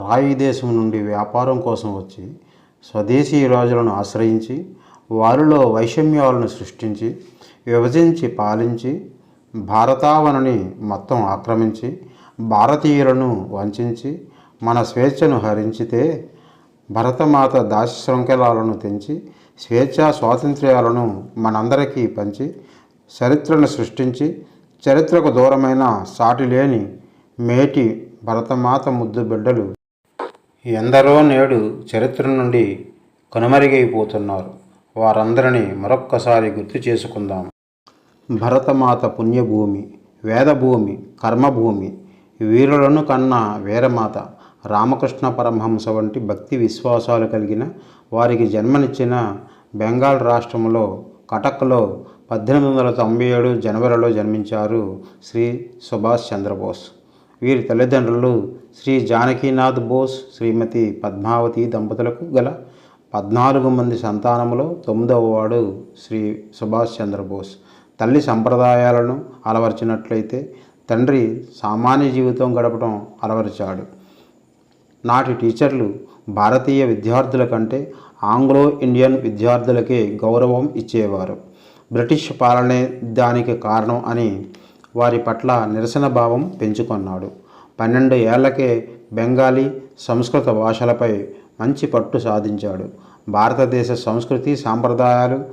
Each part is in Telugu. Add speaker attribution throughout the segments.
Speaker 1: రాయి దేశం నుండి వ్యాపారం కోసం వచ్చి స్వదేశీ రాజులను ఆశ్రయించి వారిలో వైషమ్యాలను సృష్టించి విభజించి పాలించి భారతావనని మొత్తం ఆక్రమించి భారతీయులను వంచించి మన స్వేచ్ఛను హరించితే భరతమాత దాసి శృంఖలాలను తెంచి స్వేచ్ఛా స్వాతంత్ర్యాలను మనందరికీ పంచి చరిత్రను సృష్టించి చరిత్రకు దూరమైన సాటి లేని మేటి భరతమాత ముద్దు బిడ్డలు ఎందరో నేడు చరిత్ర నుండి కనుమరుగైపోతున్నారు. వారందరినీ మరొక్కసారి గుర్తు చేసుకుందాం. భరతమాత పుణ్యభూమి వేదభూమి కర్మభూమి వీరులను కన్న వీరమాత రామకృష్ణ పరమహంస వంటి భక్తి విశ్వాసాలు కలిగిన వారికి జన్మనిచ్చిన బెంగాల్ రాష్ట్రంలో కటక్లో పద్దెనిమిది వందల తొంభై ఏడు జనవరిలో జన్మించారు శ్రీ సుభాష్ చంద్రబోస్. వీరి తల్లిదండ్రులు శ్రీ జానకీనాథ్ బోస్ శ్రీమతి పద్మావతి దంపతులకు గల పద్నాలుగు మంది సంతానములో తొమ్మిదవ వాడు శ్రీ సుభాష్ చంద్రబోస్ తల్లి సంప్రదాయాలను అలవర్చినట్లయితే తండ్రి సామాన్య జీవితం గడపడం అలవరిచాడు. నాటి టీచర్లు భారతీయ విద్యార్థుల కంటే ఆంగ్లో ఇండియన్ విద్యార్థులకే గౌరవం ఇచ్చేవారు. బ్రిటిష్ పాలనే దానికి కారణం అని వారి పట్ల నిరసన భావం పెంచుకొన్నాడు. పన్నెండు ఏళ్ళకే బెంగాలీ సంస్కృత భాషలపై మంచి పట్టు సాధించాడు. భారతదేశ సంస్కృతి సాంప్రదాయాలు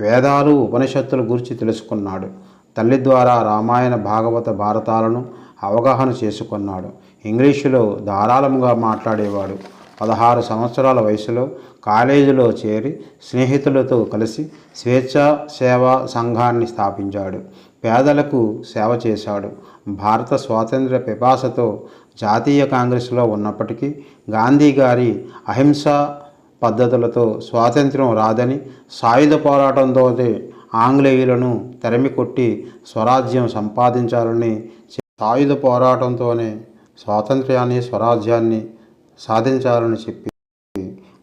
Speaker 1: వేదాలు ఉపనిషత్తుల గురించి తెలుసుకున్నాడు. తల్లి ద్వారా రామాయణ భాగవత భారతాలను అవగాహన చేసుకున్నాడు. ఇంగ్లీషులో ధారాళంగా మాట్లాడేవాడు. పదహారు సంవత్సరాల వయసులో కాలేజీలో చేరి స్నేహితులతో కలిసి స్వేచ్ఛా సేవా సంఘాన్ని స్థాపించాడు. పేదలకు సేవ చేశాడు. భారత స్వాతంత్ర పిపాసతో జాతీయ కాంగ్రెస్లో ఉన్నప్పటికీ గాంధీ గారి అహింసా పద్ధతులతో స్వాతంత్ర్యం రాదని సాయుధ పోరాటంతో ఆంగ్లేయులను తరిమి కొట్టి స్వరాజ్యం సంపాదించాలని సాయుధ పోరాటంతోనే స్వాతంత్ర్యాన్ని స్వరాజ్యాన్ని సాధించాలని చెప్పి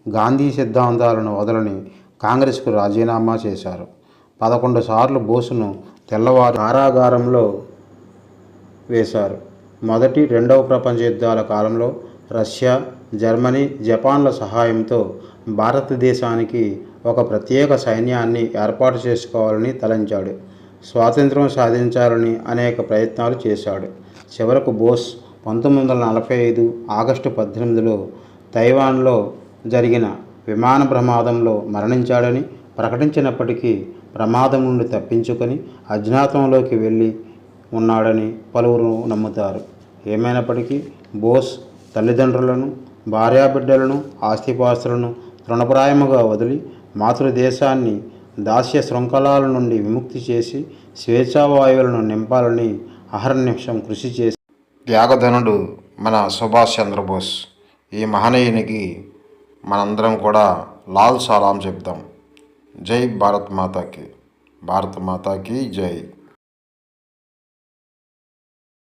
Speaker 1: గాంధీ సిద్ధాంతాలను వదలని కాంగ్రెస్కు రాజీనామా చేశారు. పదకొండు సార్లు బోసును తెల్లవారు కారాగారంలో వేశారు. మొదటి రెండవ ప్రపంచ యుద్ధాల కాలంలో రష్యా జర్మనీ జపాన్ల సహాయంతో భారతదేశానికి ఒక ప్రత్యేక సైన్యాన్ని ఏర్పాటు చేసుకోవాలని తలంచాడు. స్వాతంత్రం సాధించాలని అనేక ప్రయత్నాలు చేశాడు. చివరకు బోస్ పంతొమ్మిది వందల నలభై ఐదు ఆగస్టు పద్దెనిమిదిలో తైవాన్లో జరిగిన విమాన ప్రమాదంలో మరణించాడని ప్రకటించినప్పటికీ ప్రమాదం నుండి తప్పించుకొని అజ్ఞాతంలోకి వెళ్ళి ఉన్నాడని పలువురు నమ్ముతారు. ఏమైనప్పటికీ బోస్ తల్లిదండ్రులను భార్యాబిడ్డలను ఆస్తిపాస్తులను తృణప్రాయముగా వదిలి మాతృదేశాన్ని దాస్య శృంఖలాల నుండి విముక్తి చేసి స్వేచ్ఛావాయువులను నింపాలని అహర్నిమిషం కృషి చేసి త్యాగధనుడు మన సుభాష్ చంద్రబోస్ ఈ మహనీయునికి మనందరం కూడా లాల్ సలాం చెప్తాం जय भारत माता की। भारत माता की जय।